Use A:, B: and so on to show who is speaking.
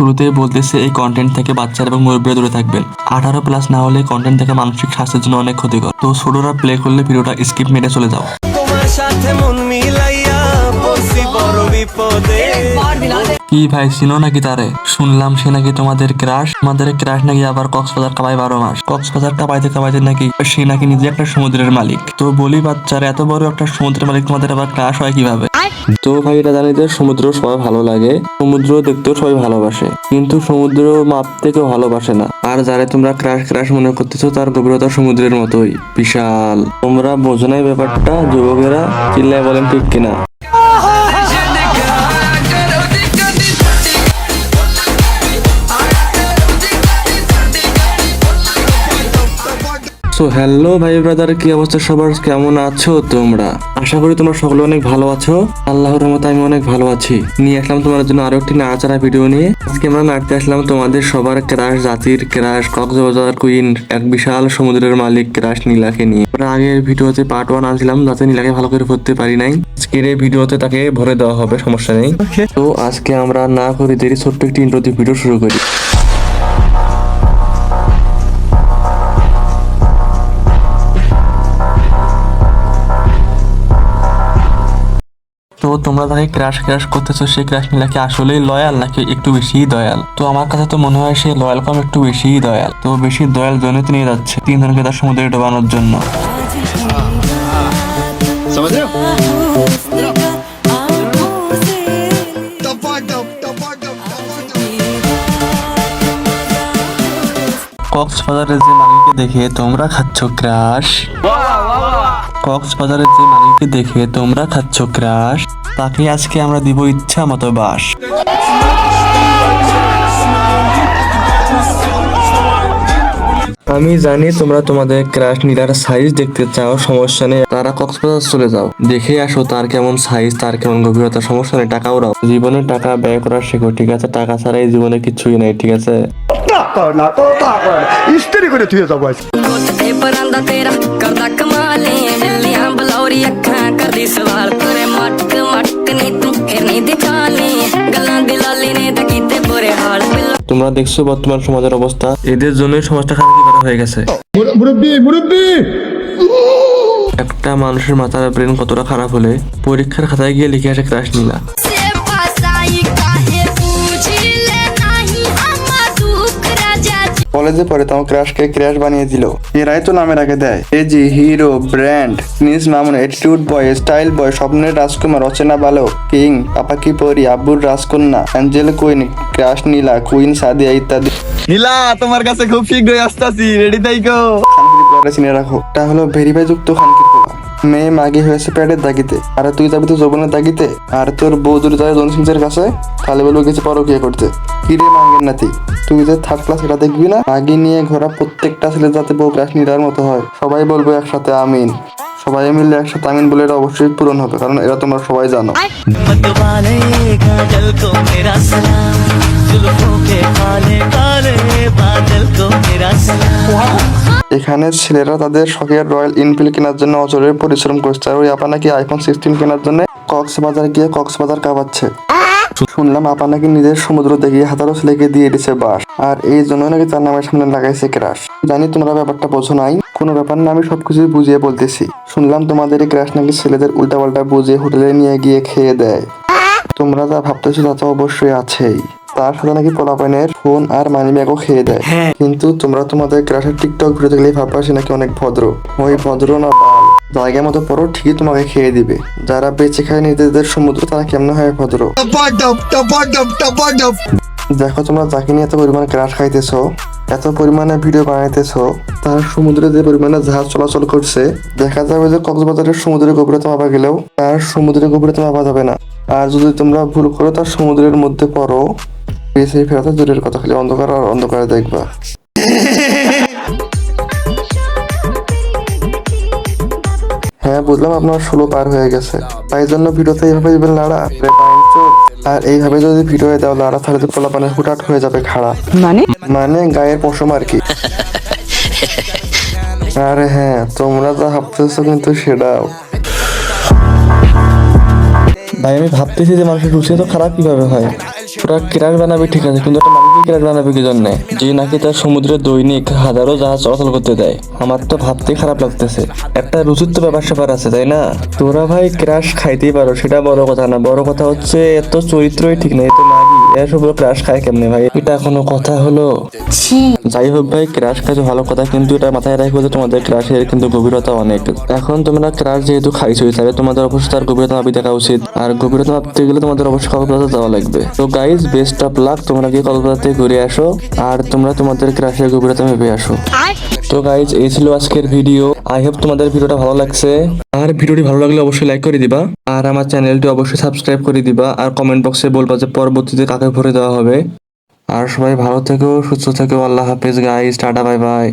A: শুরুতেই বলতেছে এই কন্টেন্ট থেকে বাচ্চারা এবং মুরব্বীরা দূরে থাকবেন আঠারো প্লাস না হলে কন্টেন্ট থেকে মানসিক স্বাস্থ্যের জন্য অনেক ক্ষতিকর। তো ছোটরা প্লে করলে ভিডিওটা স্কিপ মেরে চলে যাও।
B: তোমার সাথে মন মিলাইয়া বড় বিপদে।
A: কি ভাই চিনো নাকি তারে? শুনলাম সে নাকি তোমাদের ক্রাশ তোমাদের ক্রাশ নাকি আবার কক্সবাজার কাবাই বারো মাস। কক্সবাজার কাবাইতে কাবাইতে নাকি সে নাকি নিজে একটা সমুদ্রের মালিক। তো বলি বাচ্চারা এত বড় একটা সমুদ্রের মালিক তোমাদের আবার ক্রাশ হয় কীভাবে? তো জানি যে সমুদ্র সবাই ভালো লাগে, সমুদ্র দেখতেও সবাই ভালোবাসে, কিন্তু সমুদ্র মাপতে কেউ ভালোবাসে না। আর যারা তোমরা ক্রাশ ক্রাশ মনে করতেছো, তার গভীরতা সমুদ্রের মতোই, বিশাল। তোমরা বোঝো ব্যাপারটা, যুবকেরা চিল্লায় বলেন ঠিক কিনা। সো হ্যালো ভাই ব্রাদার কি অবস্থা সবার? কেমন আছো তোমরা? আশা করি তোমরা সকলে অনেক ভালো আছো। আল্লাহর রহমতে আমি অনেক ভালো আছি। নিয়ে আসলাম তোমাদের জন্য আরও একটি নাড়াচাড়া ভিডিও নিয়ে। আজকে আমরা নাড়তে আসলাম তোমাদের সবার ক্রাশ জাতির ক্রাশ কক্সবাজার কুইন এক বিশাল সমুদ্রের মালিক ক্রাশ নীলাকে নিয়ে। আমরা আগের ভিডিওতে পার্ট ওয়ান আনছিলাম যাতে নীলাকে ভালো করে ভরতে পারি নাই। আজকের এই ভিডিওতে তাকে ভরে দেওয়া হবে সমস্যা নেই। তো আজকে আমরা না করে দেরি ছোট্ট একটি ইন্ট্রো দিয়ে ভিডিও শুরু করি। তোমরা তাকে ক্রাশ ক্রাশ করতেছো সেই ক্রাশ নীলাকে আসলেই লয়াল নাকি একটু বেশিই দয়াল তো আমার কাছে তো মনে হয় সে লয়াল কম একটু বেশিই দয়াল তো বেশি দয়াল জন্য তিনি যাচ্ছে তিনজনকে তার সমুদ্রে ডোবানোর জন্য
C: समझ रहे हो
A: কক্সবাজারের যে মালিককে দেখে তোমরা খাচ্ছ ক্রাশ কক্সবাজারের যে মালিককে দেখে তোমরা খাচ্ছ ক্রাশ তাকে আজকে আমরা দিব ইচ্ছা মতো বাস। আমি জানি তোমরা তোমাদের ক্রাশ নীলার সাইজ দেখতে চাও সমস্যা নেই। তারা কক্সবাজার চলে যাও। দেখে আসো তার কেমন সাইজ তার কেমন গভীরতা সমস্যা নেই টাকা ওরাও জীবনে টাকা ব্যয় করার শেখো ঠিক আছে? টাকা ছাড়া এই জীবনে কিছুই নাই ঠিক আছে?
C: না করে। তুই যাব আজকে।
A: তোমরা দেখছ বর্তমান সমাজের অবস্থা। এদের জন্য সমাজটা খারাপ করা হয়ে গেছে। একটা মানুষের মাথার ব্রেন কতটা খারাপ হলে পরীক্ষার খাতায় গিয়ে লিখে আসে ক্রাশ নীলা।
D: কলেজে পরে তোমার ক্রাশকে ক্র্যাশ বানিয়ে দিল। এরাই তো নামের আগে দেয়। এজি হিরো ব্র্যান্ড নিজ Mamun attitude boy style boy স্বপ্নের রাজকুমার অচেনা বালক কিং পাপাকি পরি আব্বুর রাজকন্যা angel queen crush Nila queen Sadia ইত্যাদি।
E: নীলা তোমার কাছে খুব শীঘ্রই আসতাছি। রেডি থাইকো
D: খানকির পরে চিনে রাখো। এটা হলো ভেরিফাই যুক্ত খানকির পোলা মেয়ে মাগে হয়েছে প্যাডের দাগিতে আর তুই যাবি তো যৌবনের দাগিতে আর তোর বউ যদি যায় জনসিংসের কাছে তাহলে বলবো কিছু পরকিয়া করতে কিরে মাঙ্গের নাতি তুই যে থার্ড ক্লাস এটা দেখবি না মাগি নিয়ে ঘোরা প্রত্যেকটা ছেলে যাতে বউ ক্লাস নিরার মতো হয় সবাই বলবো একসাথে আমিন সবাই মিলে একসাথে আমিন বলে এটা অবশ্যই পূরণ হবে কারণ এরা তোমরা সবাই জানো
B: वाले काजल को मेरा सलाम जुल्फों के काले काले बादल को मेरा सलाम
D: এখানে ছেলেরা তাদের শখের রয়্যাল এনফিল্ড কেনার জন্য অচরের পরিশ্রম করছে আর ওই আপা নাকি আইফোন সিক্সটিন কেনার জন্য কক্সবাজার গিয়ে কক্সবাজার কাবাচ্ছে শুনলাম আপা নাকি নিজের সমুদ্র দেখিয়ে হাতারো ছেলেকে দিয়ে দিছে বাস, আর এই জন্য নাকি তার নামের সামনে লাগাইছে ক্রাশ জানি তোমরা ব্যাপারটা বোঝো নাই, কোনো ব্যাপার না, আমি সবকিছুই বুঝিয়ে বলতেছি। শুনলাম তোমাদের এই ক্রাশ নাকি ছেলেদের উল্টাপাল্টা বুঝিয়ে হোটেলে নিয়ে গিয়ে খেয়ে দেয়। তোমরা যা ভাবতেছো তা তো অবশ্যই আছেই। তার সাথে নাকি পোলাপাইনের ফোন আর মানি ব্যাগও খেয়ে দেয়। কিন্তু তোমরা তোমাদের ক্রাশের টিকটক ভিডিও দেখলেই ভাববা সে নাকি অনেক ভদ্র। ওই ভদ্র না জায়গা মতো পড়ো ঠিকই তোমাকে খেয়ে দিবে। যারা বেঁচে খায় নিজেদের সমুদ্র তারা কেমন হয় ভদ্র? দেখো তোমরা যাকে নিয়ে এত পরিমাণে ক্রাশ খাইতেছো এত পরিমাণে ভিডিও বানাইতেছো তার সমুদ্রে যে পরিমাণে জাহাজ চলাচল করছে দেখা যাবে যে কক্সবাজারের সমুদ্রের গভীরতা মাপা গেলেও তার সমুদ্রের গভীরতা মাপা যাবে না। আর যদি তোমরা ভুল করো তার সমুদ্রের মধ্যে পড়ো বেঁচে ফেরাতে দূরের কথা খালি অন্ধকার আর অন্ধকারে দেখবা। হ্যাঁ বুঝলাম আপনার ষোলো পার হয়ে গেছে। তাই জন্য ভিডিওতে এইভাবে দিবেন লাড়া? আর এইভাবে যদি ভিডিও দাও লাড়া তাহলে তো পোলাপানে হুটাট হয়ে যাবে খাড়া। মানে? মানে গায়ের পশম আর কি। আরে হ্যাঁ তোমরা যা ভাবতেছো কিন্তু সেটাও।
A: ভাই আমি ভাবতেছি যে মানুষের রুচি তো খারাপ কীভাবে হয়? তোরা ক্রাশ বানাবে ঠিক আছে কিন্তু একটা নাকি ক্রাশ বানাবে কি জন্য। যে নাকি তার সমুদ্রে দৈনিক হাজারো জাহাজ চলাচল করতে দেয়। আমার তো ভাবতে খারাপ লাগতেছে। একটা রুচিত তো ব্যাপার স্যাপার আছে, তাই না? তোরা ভাই ক্রাশ খাইতেই পারো, সেটা বড় কথা না। বড় কথা হচ্ছে, এত চরিত্রই ঠিক নেই তো ক্রাশ খায় কেমনে ভাই? এটা কোনো কথা হলো? যাই হোক ভাই ক্রাশ খাইছো ভালো কথা কিন্তু এটা মাথায় রাখব যে তোমাদের ক্রাশের কিন্তু গভীরতা অনেক। এখন তোমরা ক্রাশ যেহেতু তাহলে তোমাদের অবশ্যই তার গভীরতা দেখা উচিত। আর গভীরতা মাপতে গেলে তোমাদের অবশ্যই কক্সবাজার যাওয়া লাগবে। তো গাইজ বেস্ট অফ লাক তোমরা গিয়ে কক্সবাজার থেকে ঘুরে আসো আর তোমরা তোমাদের ক্রাশের গভীরতা মেপে আসো। তো গাইজ এই ছিল আজকের ভিডিও আই হোপ তোমাদের ভিডিওটা ভালো লাগছে। আর ভিডিওটি ভালো লাগলে অবশ্যই লাইক করে দিবা। আর আমার চ্যানেলটি অবশ্যই সাবস্ক্রাইব করে দিবা। আর কমেন্ট বক্সে বলবা যে পরবর্তীতে কাকে ভরে দেওয়া হবে। আর সবাই ভালো থেকো, সুস্থ থেকো। আল্লাহ হাফেজ গাইজ টাটা বাই বাই